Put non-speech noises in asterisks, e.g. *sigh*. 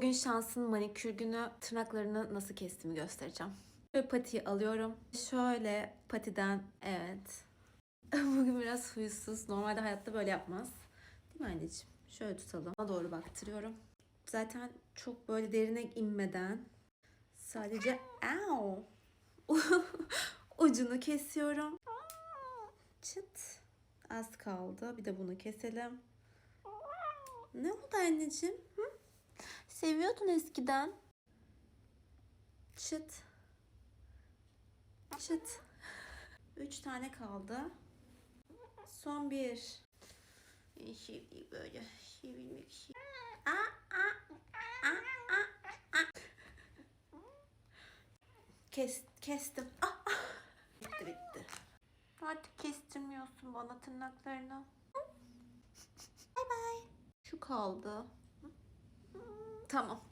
Bugün şansın manikür günü tırnaklarını nasıl kestiğimi göstereceğim. Şöyle patiyi alıyorum. Şöyle patiden evet. *laughs* Bugün biraz huysuz. Normalde hayatta böyle yapmaz. Değil mi anneciğim? Şöyle tutalım. Ona doğru baktırıyorum. Zaten çok böyle derine inmeden sadece Ow! *laughs* ucunu kesiyorum. Çıt. Az kaldı. Bir de bunu keselim. Ne oldu anneciğim? Seviyordun eskiden. Çıt. Çıt. Üç tane kaldı. Son bir. Şey böyle sevilmek şey. Aa, aa, aa, aa, aa. Kes, kestim. Ah, ah. Bitti bitti. Artık kestirmiyorsun bana tırnaklarını. Bay bay. Şu kaldı. Tamam.